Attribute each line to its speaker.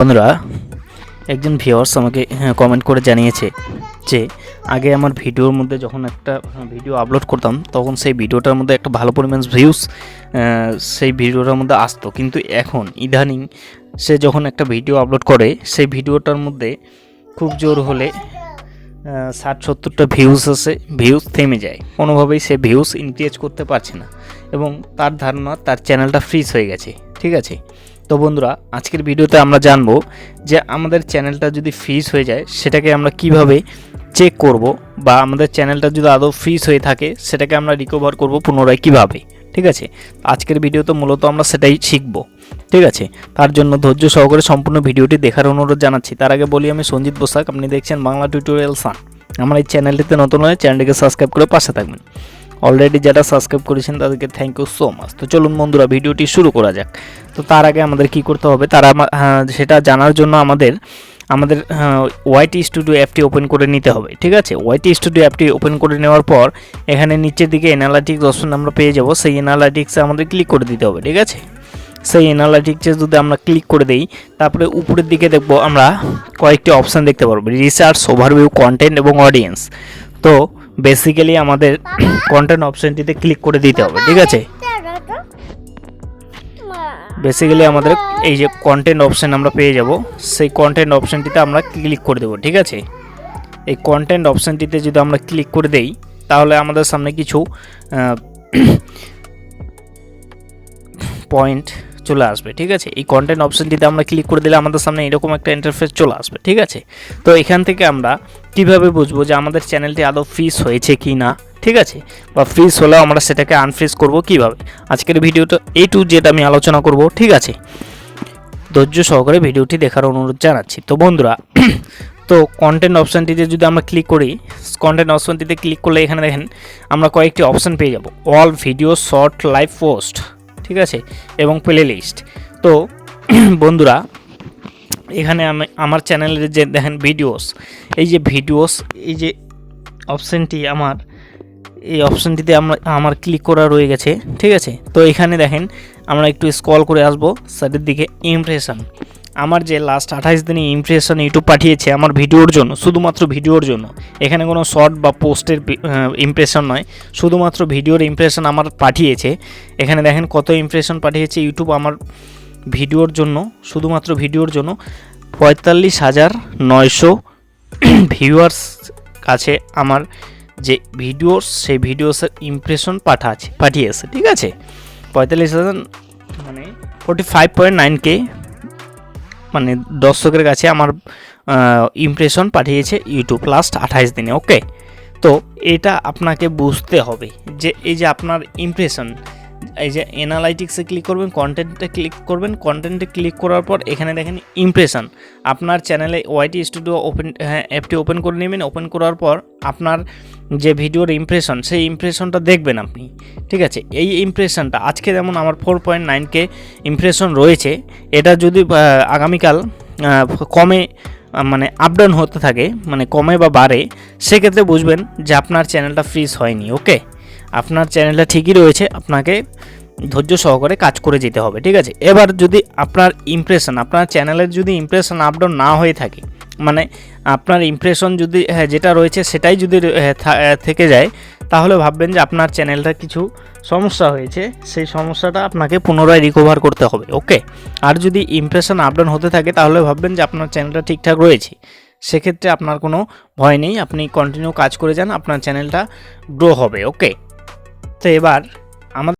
Speaker 1: বন্ধুরা, একজন ভিউয়ার্স আমাকে কমেন্ট করে জানিয়েছে যে, আগে আমার ভিডিওর মধ্যে যখন একটা ভিডিও আপলোড করতাম, তখন সেই ভিডিওটার মধ্যে একটা ভালো পরিমাণ ভিউস সেই ভিডিওটার মধ্যে আসতো। কিন্তু এখন ইদানিং সে যখন একটা ভিডিও আপলোড করে, সেই ভিডিওটার মধ্যে খুব জোর হলে ষাট সত্তরটা ভিউস আসে ভিউজ থেমে যায়। কোনোভাবেই সে ভিউস ইনক্রিজ করতে পারছে না। এবং তার ধারণা, তার চ্যানেলটা ফ্রিজ হয়ে গেছে। ঠিক আছে? তো বন্ধুরা, আজকের ভিডিওতে আমরা জানব যে আমাদের চ্যানেলটা যদি ফ্রিজ হয়ে যায়, সেটাকে আমরা কীভাবে চেক করব বা আমাদের চ্যানেলটা যদি আদৌ ফ্রিজ হয়ে থাকে, সেটাকে আমরা রিকভার করব পুনরায় কীভাবে, ঠিক আছে? আজকের ভিডিওতে মূলত আমরা সেটাই শিখব, ঠিক আছে? তার জন্য ধৈর্য সহকারে সম্পূর্ণ ভিডিওটি দেখার অনুরোধ জানাচ্ছি। তার আগে বলি, আমি সঞ্জিত বসাক, আপনি দেখছেন বাংলা টিউটোরিয়াল সান। আমার এই চ্যানেলটিতে নতুন হলে চ্যানেলটিকে সাবস্ক্রাইব করে পাশে থাকবেন। অলরেডি যারা সাবস্ক্রাইব করেছেন তাদেরকে থ্যাংক ইউ সো মাচ তো চলুন বন্ধুরা ভিডিওটি শুরু করা যাক। তো তার আগে আমাদের কি করতে হবে? তারা হ্যাঁ, সেটা জানার জন্য আমাদের আমাদের ওয়াইটি স্টুডিও অ্যাপটি ওপেন করে নিতে হবে ঠিক আছে? ওয়াইটি স্টুডিও অ্যাপটি ওপেন করে নেওয়ার পর এখানে নিচের দিকে এনালাইটিক্স অপশন আমরা পেয়ে যাব। সেই এনালাইটিক্সে আমাদের ক্লিক করে দিতে হবে ঠিক আছে? সেই এনালাইটিক্সে যদি আমরা ক্লিক করে দেই তারপরে উপরের দিকে দেখব আমরা কয়েকটি অপশান দেখতে পারব। রিসার্চ ওভারভিউ কন্টেন্ট এবং অডিয়েন্স তো বেসিক্যালি আমাদের কন্টেন্ট অপশানটিতে ক্লিক করে দিতে হবে, ঠিক আছে? বেসিক্যালি আমাদের এই যে কন্টেন্ট অপশান আমরা পেয়ে যাব, সেই কন্টেন্ট অপশানটিতে আমরা ক্লিক করে দেবো, ঠিক আছে? এই কন্টেন্ট অপশানটিতে যদি আমরা ক্লিক করে দেই, তাহলে আমাদের সামনে কিছু পয়েন্ট চলে আসবে, ঠিক আছে? এই কন্টেন্ট অপশানটিতে আমরা ক্লিক করে দিলে আমাদের সামনে এরকম একটা ইন্টারফেস চলে আসবে, ঠিক আছে? তো এখান থেকে আমরা কীভাবে বুঝব যে আমাদের চ্যানেলটি আদৌ ফ্রিজ হয়েছে কি না ঠিক আছে? বা ফ্রিজ হলেও আমরা সেটাকে আনফ্রিজ করব কীভাবে? আজকের ভিডিওটা এই টু জেড আমি আলোচনা করব, ঠিক আছে? ধৈর্য সহকারে ভিডিওটি দেখার অনুরোধ জানাচ্ছি। তো বন্ধুরা, তো কন্টেন্ট অপশানটিতে যদি আমরা ক্লিক করি কন্টেন্ট অপশানটিতে ক্লিক করলে এখানে দেখেন আমরা কয়েকটি অপশান পেয়ে যাব। All video short live post ঠিক আছে? এবং প্লে লিস্ট তো, বন্ধুরা, এখানে আমি, আমার চ্যানেলের যে দেখেন ভিডিওস এই যে ভিডিওস এই যে অপশানটি আমার, এই অপশানটিতে আমরা, আমার ক্লিক করা রয়ে গেছে, ঠিক আছে? তো এখানে দেখেন, আমরা একটু স্ক্রল করে আসব সাইডের দিকে ইমপ্রেশন আমার যে লাস্ট আঠাইশ দিনে ইমপ্রেশন ইউটিউব পাঠিয়েছে আমার ভিডিওর জন্য, শুধুমাত্র ভিডিওর জন্য। এখানে কোনো শর্ট বা পোস্টের ইমপ্রেশন নয়, শুধুমাত্র ভিডিওর ইমপ্রেশন আমার পাঠিয়েছে। এখানে দেখেন কত ইমপ্রেশন পাঠিয়েছে ইউটিউব আমার ভিডিওর জন্য, শুধুমাত্র ভিডিওর জন্য। পঁয়তাল্লিশ হাজার নয়শো ভিউয়ার্স কাছে আমার যে ভিডিওস সেই ভিডিওসের ইমপ্রেশন পাঠাচ্ছে পাঠিয়েছে, ঠিক আছে? পঁয়তাল্লিশ হাজার মানে forty five point nine K মানে দর্শকের কাছে আমার ইমপ্রেশন পাঠিয়েছে ইউটিউব লাস্ট আঠাইশ দিনে ওকে তো এটা আপনাকে বুঝতে হবে যে এই যে আপনার ইমপ্রেশন এই যে এনালাইটিক্সে ক্লিক করবেন কন্টেন্টে ক্লিক করবেন কন্টেন্টে ক্লিক করার পর এখানে দেখেন ইমপ্রেশন আপনার চ্যানেলে ওয়াইটি স্টুডিও ওপেন হ্যাঁ অ্যাপটি ওপেন করে নেবেন। ওপেন করার পর আপনার যে ভিডিওর ইমপ্রেশন সেই ইমপ্রেশনটা দেখবেন আপনি। ঠিক আছে? এই ইমপ্রেশনটা আজকে যেমন আমার four point nine K impression রয়েছে, এটা যদি আগামীকাল কমে মানে আপ ডাউন হতে থাকে মানে কমে বা বাড়ে, সেক্ষেত্রে বুঝবেন যে আপনার চ্যানেলটা ফ্রিজ হয়নি ওকে আপনার চ্যানেলটা ঠিকই রয়েছে আপনাকে ধৈর্য সহকারে কাজ করে যেতে হবে ঠিক আছে? এবার যদি আপনার ইমপ্রেশন আপনার চ্যানেলের যদি ইমপ্রেশন আপ ডাউন না হয়ে থাকে মানে আপনার ইমপ্রেশন যদি হ্যাঁ যেটা রয়েছে সেটাই যদি হ্যাঁ, আহ, থেকে যায় তাহলে ভাববেন যে আপনার চ্যানেলটা কিছু সমস্যা হয়েছে সেই সমস্যাটা আপনাকে পুনরায় রিকভার করতে হবে ওকে আর যদি ইমপ্রেশন আপ ডাউন হতে থাকে তাহলে ভাববেন যে আপনার চ্যানেলটা ঠিকঠাক রয়েছে সেক্ষেত্রে আপনার কোনো ভয় নেই আপনি কন্টিনিউ কাজ করে যান আপনার চ্যানেলটা গ্রো হবে ওকে este bar